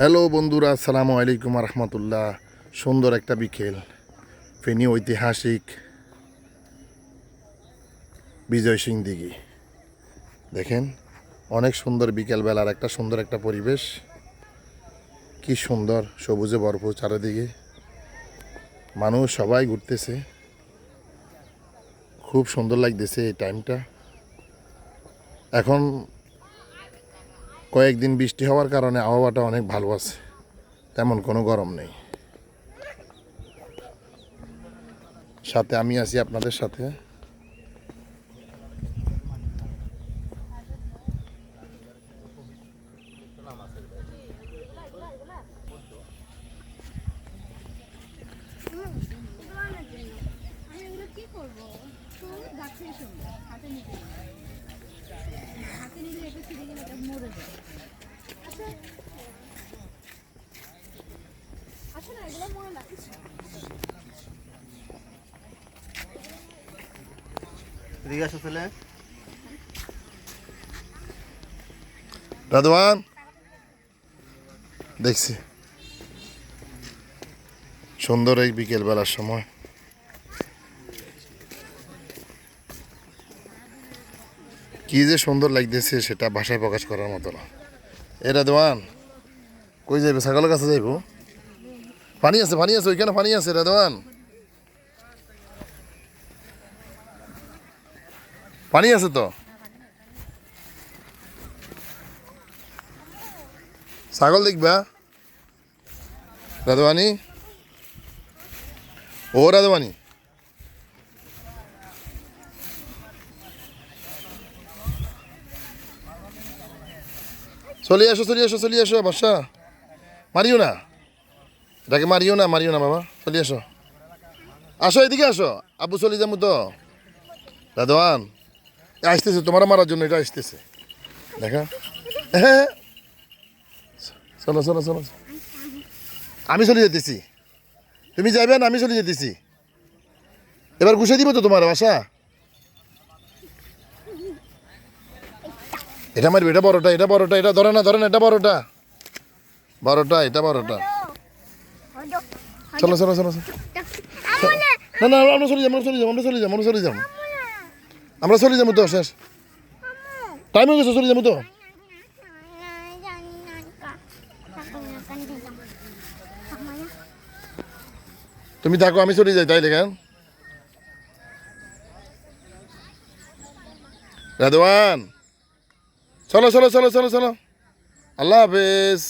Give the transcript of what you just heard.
Hello বন্ধুরা, আসসালামু আলাইকুম রহমতুল্লাহ সুন্দর একটা বিকেল। ফেনী ঐতিহাসিক বিজয় সিং দিঘি দেখেন, অনেক সুন্দর বিকেল বেলার একটা সুন্দর একটা পরিবেশ। কি সুন্দর, সবুজে ভরপুর চারিদিকে। মানুষ সবাই ঘুরতেছে। খুব সুন্দর লাগতেছে এই টাইমটা এখন কয়েকদিন বৃষ্টি হওয়ার কারণে আবহাওয়াটা অনেক ভালো আছে। তেমন কোনো গরম নেই। সাথে আমি আছি আপনাদের সাথে নেই। হাতে নিলে এটা ছিঁড়ে গেলে এটা মরে যায় আচ্ছা আচ্ছা না এগুলো মরে না এদিকে দেখছি। সুন্দর এই বিকেল বেলার সময়। কি যে সুন্দর লাগতেছে সেটা ভাষায় প্রকাশ করার মতো না। এ রাধবান, কই যাইবে? ছাগলের কাছে যাইব? পানি আছে পানি আছে, ওইখানে পানি আছে রাধবান পানি আছে তো? ছাগল দেখবা? রাধবানি ও রাধবানি চলে আসো চলে আসো চলে আসো বর্ষা মারিও না। এটাকে মারিও না মারিও না বাবা চলে আসো। আসো, এদিকে আসো। আবু চলে যাব তো। এ আসতেছে তোমার মারার জন্য এটা আসতেছে। দেখা। হ্যাঁ চলো চলো চলো। আমি চলে যেতেছি। তুমি যাবে না, আমি চলে যেতেছি। এবার ঘুষে দিব তো তোমার বাসা এটা মারবে, এটা বড়টা এটা বড়টা, এটা ধরে না ধরে না, এটা বড়টা। বড়টা, এটা বড়টা। চলো চলো চলো। না না, আমরা চলে যাব, আমরা চলে যাব, আমরা চলে যাব, আমরা চলে যাব। আমরা চলে যাব তো, শেষ। টাইম হয়ে গেছে, চলে যাব তো। তুমি থাকো, আমি চলে যাই, তাই লেখান রাধওয়ান চলো চলো চলো চলো চলো। আল্লাহ হাফেজ।